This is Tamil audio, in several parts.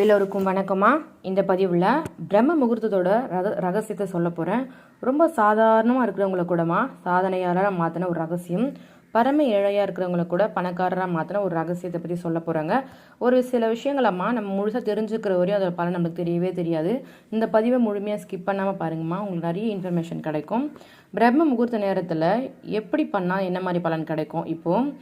எல்லோருக்கும் வணக்கமா இந்த பதிவில் பிரம்ம முகூர்த்தத்தோட ரக ரகசியத்தை சொல்ல போகிறேன் ரொம்ப சாதாரணமாக இருக்கிறவங்கள கூடமா சாதனையாளராக மாற்றின ஒரு ரகசியம். பரம ஏழையாக இருக்கிறவங்கள கூட பணக்காரராக மாற்றின ஒரு ரகசியத்தை பற்றி சொல்ல போகிறாங்க ஒரு சில விஷயங்களம்மா நம்ம முழுசாக தெரிஞ்சுக்கிற வரையும் அதோட பலன் நம்மளுக்கு தெரியவே தெரியாது. இந்த பதிவை முழுமையாக ஸ்கிப் பண்ணாமல் பாருங்கம்மா உங்களுக்கு நிறைய இன்ஃபர்மேஷன் கிடைக்கும். பிரம்ம முகூர்த்த நேரத்தில் எப்படி பண்ணால் என்ன மாதிரி பலன் கிடைக்கும்? இப்போது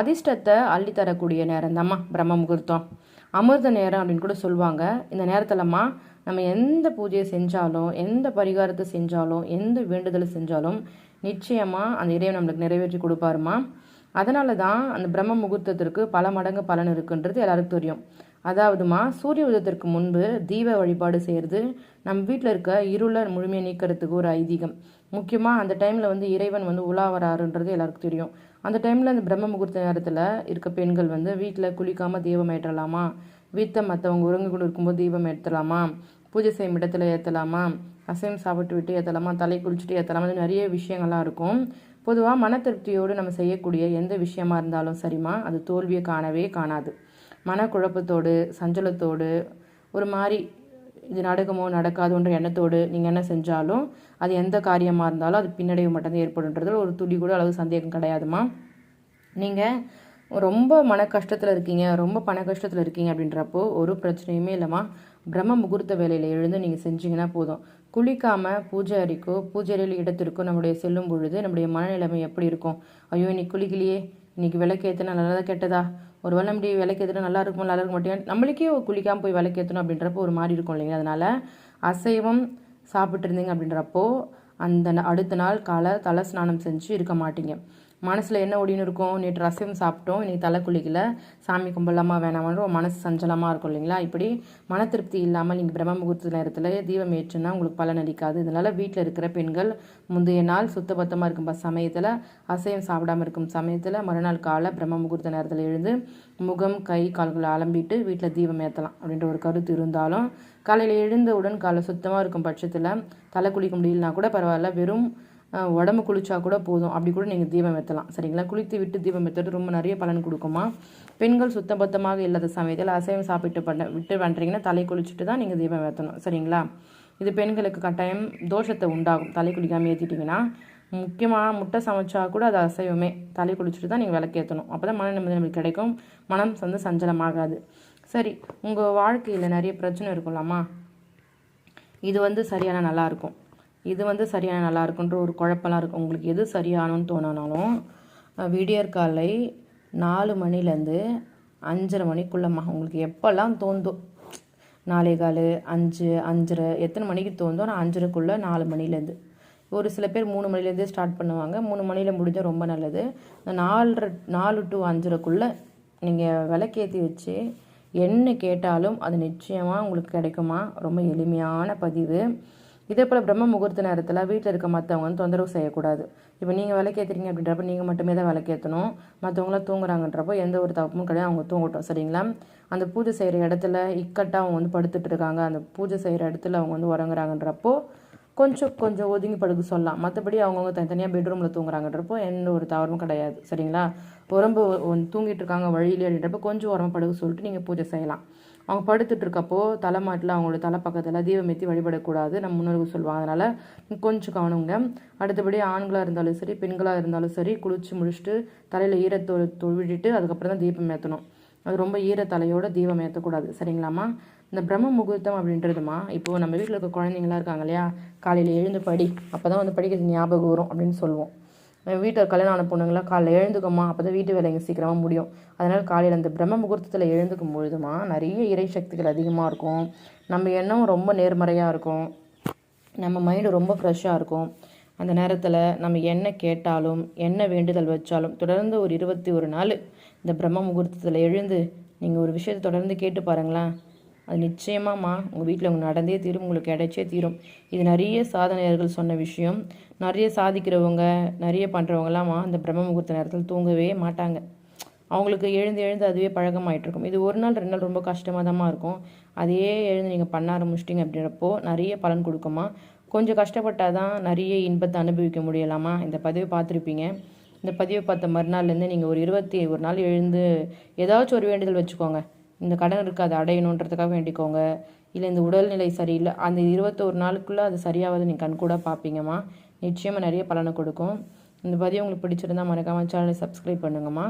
அதிர்ஷ்டத்தை அள்ளித்தரக்கூடிய நேரம் தாம்மா பிரம்ம முகூர்த்தம். அமிர்த நேரம் அப்படின்னு கூட சொல்லுவாங்க. இந்த நேரத்திலம்மா நம்ம எந்த பூஜையை செஞ்சாலும் எந்த பரிகாரத்தை செஞ்சாலும் எந்த வேண்டுதலை செஞ்சாலும் நிச்சயமாக அந்த இறைவன் நம்மளுக்கு நிறைவேற்றி கொடுப்பாருமா அதனால தான் அந்த பிரம்ம முகூர்த்தத்திற்கு பல மடங்கு பலன் இருக்குன்றது எல்லாருக்கும் தெரியும். அதாவதுமா சூரிய உதயத்திற்கு முன்பு தீப வழிபாடு செய்கிறது நம்ம வீட்டில் இருக்க இருளை முழுமையை நீக்கிறதுக்கு ஒரு ஐதீகம். முக்கியமாக அந்த டைமில் வந்து இறைவன் வந்து உலா வராருன்றது எல்லாருக்கும் தெரியும். அந்த டைமில் அந்த பிரம்ம முகூர்த்த நேரத்தில் இருக்க பெண்கள் வந்து வீட்டில் குளிக்காமல் தீபம் ஏற்றலாமா? வீட்டை மற்றவங்க உறங்கு கொண்டு இருக்கும்போது தீபம் ஏற்றலாமா? பூஜை செய்யும் இடத்துல ஏற்றலாமா அசைவம் சாப்பிட்டு விட்டு ஏற்றலாமா தலை குளிச்சுட்டு ஏற்றலாமா நிறைய விஷயங்கள்லாம் இருக்கும். பொதுவாக மன திருப்தியோடு நம்ம செய்யக்கூடிய எந்த விஷயமா இருந்தாலும் சரிம்மா அது தோல்வியை காணவே காணாது. மனக்குழப்பத்தோடு சஞ்சலத்தோடு ஒரு மாதிரி இது நடக்குமோ நடக்காதுன்ற எண்ணத்தோடு நீங்கள் என்ன செஞ்சாலும் அது எந்த காரியமாக இருந்தாலும் அது பின்னடைவு மட்டும்தான் ஏற்படுன்றதில் ஒரு துளி கூட அளவு சந்தேகம் கிடையாதுமா. நீங்கள் ரொம்ப மன கஷ்டத்தில் இருக்கீங்க ரொம்ப பண கஷ்டத்தில் இருக்கீங்க அப்படின்றப்போ ஒரு பிரச்சனையுமே இல்லைம்மா. பிரம்ம முகூர்த்த வேலையில் எழுந்து நீங்கள் செஞ்சீங்கன்னா போதும். குளிக்காமல் பூஜை அறைக்கோ பூஜை அறையில் இடத்திற்கோ நம்முடைய செல்லும் பொழுது நம்முடைய மனநிலைமை எப்படி இருக்கும்? ஐயோ இன்னைக்கு குளிக்கலையே. இன்னைக்கு விளக்கேற்றினா நல்லதா கெட்டதா? ஒரு வேளை நம்முடைய விளக்கேற்றினா நல்லா இருக்குமோ நல்லா இருக்க மாட்டேன் நம்மளுக்கே குளிக்காமல் போய் விளக்கேற்றணும் அப்படின்றப்போ ஒரு மாதிரி இருக்கும் இல்லைங்க அதனால் அசைவம் சாப்பிட்டு இருந்தீங்க அப்படின்றப்போ அந்த அடுத்த நாள் காலை தலை ஸ்நானம் செஞ்சு இருக்க மாட்டீங்க. மனசில் என்ன ஓடின்னு இருக்கும்? நேற்று ரசம் சாப்பிட்டோம். இன்றைக்கி தலை குளிக்கல. சாமி கும்பலாமா வேணாமான்னு ஒரு மனசு சஞ்சலமாக இருக்கும் இல்லைங்களா? இப்படி மன திருப்தி இல்லாமல் நீங்கள் பிரம்ம முகூர்த்த நேரத்தில் தீபம் ஏற்றுனா உங்களுக்கு பலன் அளிக்காது. இதனால் வீட்டில் இருக்கிற பெண்கள் முந்தைய நாள் சுத்தபத்தமாக இருக்கும் ப- சமயத்தில் அசைவம் சாப்பிடாம இருக்கும் சமயத்தில் மறுநாள் காலை பிரம்ம முகூர்த்த நேரத்தில் எழுந்து முகம் கை கால்களை அலம்பிட்டு வீட்டில் தீபம் ஏற்றலாம் அப்படின்ற ஒரு கருத்து இருந்தாலும் காலையில் எழுந்தவுடன் காலை சுத்தமாக இருக்கும் பட்சத்தில் தலை குளிக்க முடியலனா கூட பரவாயில்ல. வெறும் உடம்பு குளிச்சா கூட போதும். அப்படி கூட நீங்கள் தீபம் ஏற்றலாம் சரிங்களா? குளித்து விட்டு தீபம் ஏற்றுறது ரொம்ப நிறைய பலன் கொடுக்குமா? பெண்கள் சுத்தபத்தமாக இல்லாத சமயத்தில் அசைவம் சாப்பிட்டு பண்ண விட்டு பண்ணுறீங்கன்னா தலை குளிச்சுட்டு தான் நீங்கள் தீபம் ஏற்றணும் சரிங்களா? இது பெண்களுக்கு கட்டாயம் தோஷத்தை உண்டாகும். தலை குளிக்காமல் ஏற்றிட்டிங்கன்னா முக்கியமாக முட்டை சமைச்சா கூட அது அசைவமே. தலை குளிச்சுட்டு தான் நீங்கள் விளக்கேற்றணும் அப்போ தான் மன நிம்மதி நம்மளுக்கு கிடைக்கும். மனம் வந்து சஞ்சலமாகாது. சரி உங்கள் வாழ்க்கையில் நிறைய பிரச்சனை இருக்கும்லாமா? இது வந்து சரியான நல்லாயிருக்கும் இது வந்து சரியான நல்லா இருக்குன்ற ஒரு குழப்பம்லாம் இருக்கும் உங்களுக்கு எது சரியானோன்னு தோணுனாலும் விடியற் காலை நாலு மணிலேருந்து அஞ்சரை மணிக்குள்ளம்மா உங்களுக்கு எப்போல்லாம் தோந்தோ நாலே கால் அஞ்சு அஞ்சரை எத்தனை மணிக்கு தோந்தோ நான் அஞ்சரைக்குள்ளே நாலு மணிலேருந்து ஒரு சில பேர் மூணு மணிலேருந்தே ஸ்டார்ட் பண்ணுவாங்க. மூணு மணியில் முடிஞ்சால் ரொம்ப நல்லது. இந்த நாலரை நாலு டு அஞ்சரைக்குள்ளே நீங்கள் விளக்கேற்றி வச்சு என்ன கேட்டாலும் அது நிச்சயமாக உங்களுக்கு கிடைக்குமா? ரொம்ப எளிமையான பதிவு. இதே போல் பிரம்ம முகூர்த்த நேரத்தில் வீட்டில் இருக்க மற்றவங்க வந்து தொந்தரவு செய்யக்கூடாது. இப்போ நீங்கள் விளக்கேற்றுறீங்க அப்படின்றப்ப நீங்கள் மட்டுமே தான் விளக்கேற்றணும் மற்றவங்களாம் தூங்குறாங்கன்றப்போ எந்த ஒரு தப்பும் கிடையாது. அவங்க தூங்கட்டும் சரிங்களா? அந்த பூஜை செய்கிற இடத்துல இக்கட்டாக அவங்க வந்து படுத்துட்டு இருக்காங்க. அந்த பூஜை செய்கிற இடத்துல அவங்க வந்து உறங்குறாங்கன்றப்போ கொஞ்சம் கொஞ்சம் ஒதுங்கி படுக்க சொல்லலாம். மற்றபடி அவங்கவுங்க தனித்தனியாக பெட்ரூமில் தூங்குறாங்கன்றப்போ எந்த ஒரு தவறும் கிடையாது சரிங்களா? உடம்பு தூங்கிட்டு இருக்காங்க வழியிலே அப்படின்றப்ப கொஞ்சம் உரமாக படுக்க சொல்லிட்டு நீங்கள் பூஜை செய்யலாம். அவங்க படுத்துட்டு இருக்கப்போ தலைமாட்டில் அவங்களோட தலை பக்கத்தில் தீபம் ஏற்றி வழிபடக்கூடாது நம்ம முன்னோர்கள் சொல்லுவாங்க. அதனால் கொஞ்சம் கவனங்க. அடுத்தபடி ஆண்களாக இருந்தாலும் சரி பெண்களாக இருந்தாலும் சரி குளிச்சு முடிச்சுட்டு தலையில் ஈரத்தொ தொழுவிட்டு அதுக்கப்புறம் தான் தீபம் ஏற்றணும் அது ரொம்ப ஈர தலையோட தீபம் ஏற்றக்கூடாது சரிங்களாம்மா? இந்த பிரம்ம முகூர்த்தம் அப்படின்றதுமா இப்போது நம்ம வீட்டில் இருக்க குழந்தைங்களாம் இருக்காங்க இல்லையா? காலையில் எழுந்து படி அப்போ தான் வந்து படிக்கிறது ஞாபகம் வரும் அப்படின்னு சொல்லுவோம். வீட்டில் கல்யாணம் ஆன பொண்ணுங்களாம் காலைல எழுந்துக்கோமா அப்போ தான் வீட்டு வேலைங்க சீக்கிரமாக முடியும். அதனால் காலையில் அந்த பிரம்ம முகூர்த்தத்தில் எழுந்துக்கும் பொழுதுமா நிறைய இறை சக்திகள் அதிகமாக இருக்கும். நம்ம எண்ணம் ரொம்ப நேர்மறையாக இருக்கும். நம்ம மைண்டு ரொம்ப ஃப்ரெஷ்ஷாக இருக்கும். அந்த நேரத்தில் நம்ம என்ன கேட்டாலும் என்ன வேண்டுதல் வச்சாலும் தொடர்ந்து ஒரு இருபத்தி ஒரு நாள் இந்த பிரம்ம முகூர்த்தத்தில் எழுந்து நீங்கள் ஒரு விஷயத்தை தொடர்ந்து கேட்டு பாருங்களேன். அது நிச்சயமாம்மா. உங்கள் வீட்டில் உங்கள் நடந்தே தீரும் உங்களுக்கு கிடைச்சே தீரும். இது நிறைய சாதனையர்கள் சொன்ன விஷயம். நிறைய சாதிக்கிறவங்க நிறைய பண்ணுறவங்களாம்மா அந்த பிரம்ம முகூர்த்த நேரத்தில் தூங்கவே மாட்டாங்க. அவங்களுக்கு எழுந்து எழுந்து அதுவே பழக்கமாயிட்டிருக்கும். இது ஒரு நாள் ரெண்டு நாள் ரொம்ப கஷ்டமாக தாம்மா இருக்கும். அதையே எழுந்து நீங்கள் பண்ண ஆரம்பிச்சிட்டிங்க அப்படின்றப்போ நிறைய பலன் கொடுக்குமா கொஞ்சம் கஷ்டப்பட்டால் தான் நிறைய இன்பத்தை அனுபவிக்க முடியலாமா இந்த பதிவை பார்த்துருப்பீங்க. இந்த பதிவை பார்த்த மறுநாள்லேருந்து நீங்கள் ஒரு இருபத்தி ஒரு நாள் எழுந்து ஏதாச்சும் ஒரு வேண்டுதல் வச்சுக்கோங்க. இந்த கடன் இருக்குது அதை அடையணுன்றதுக்காக வேண்டிக்கோங்க. இல்லை இந்த உடல்நிலை சரியில்லை அந்த இருபத்தோரு நாளுக்குள்ளே அது சரியாவது நீங்கள் கண்கூட பார்ப்பீங்கம்மா நிச்சயமாக நிறைய பலனை கொடுக்கும். இந்த பதிவு உங்களுக்கு பிடிச்சிருந்தா மறக்காமல் சேனலை சப்ஸ்கிரைப் பண்ணுங்கம்மா.